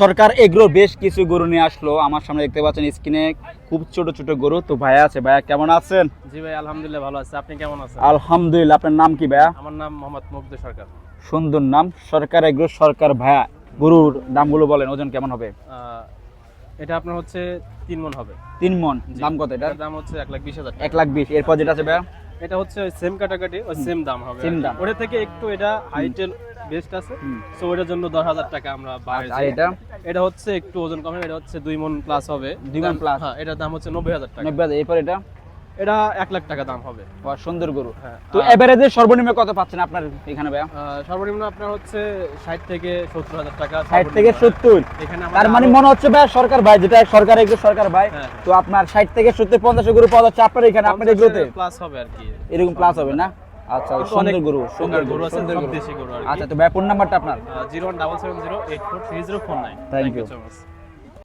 সরকার agro বেশ কিছু গরু নিয়ে আসলো। আমার সামনে দেখতে পাচ্ছেন স্ক্রিনে খুব ছোট ছোট গরু। তো ভাইয়া আছে ভাইয়া কেমন আছেন? জি ভাই আলহামদুলিল্লাহ ভালো আছে। আপনি কেমন আছেন? আলহামদুলিল্লাহ আপনার নাম কি ভাইয়া? আমার নাম মোহাম্মদ মুগ্ধ সরকার। সুন্দর নাম সরকার এগ্রো সরকার ভাইয়া। গরুর দামগুলো বলেন ওজন কেমন হবে? এটা আপনার হচ্ছে তিন মন হবে। তিন মন। দাম কত এটা দাম হচ্ছে এক লাখ বিশ হাজার এক লাখ বিশ এরপর যেটা আছে ভাইয়া? এটা হচ্ছে ওই সেম কাটাকাটি ওই সেম দাম হবে Same দাম। ওটা থেকে একটু এটা হাইটেল বেস্ট আছে। সো ওটার জন্য দশ হাজার টাকা আমরা আর এটা? এটা হচ্ছে একটু ওজন কম এটা হচ্ছে দুই মন প্লাস হবে। দুই দাম- plus? হ্যাঁ এটার দাম হচ্ছে নব্বই হাজার টাকা। নব্বই হাজার। এরপর এটা? এটা এক লাখ টাকা দাম হবে। সুন্দর গরু। হ্যাঁ তো এভারেজে সর্বনিম্ন কত পাচ্ছেন আপনার এখানে ভাইয়া? সর্বনিম্ন আপনার হচ্ছে ষাট থেকে সত্তর হাজার টাকা ষাট থেকে সত্তর? তার মানে মনে হচ্ছে ভাই সরকার ভাই যেটা সরকার এগুলো সরকার ভাই হ্যাঁ, তো আপনার ষাট থেকে সত্তর পঞ্চাশ গরু পাওয়া যাচ্ছে আপনার এখানে আপনার এগুলোতে? প্লাস হবে আর কি। এরকম প্লাস হবে না? আচ্ছা সুন্দর গরু সুন্দর গরু আছে দেশি গরু আচ্ছা তো ব্যাপন নাম্বারটা আপনার? Zero one double seven zero eight four three zero four nine. Thank you so much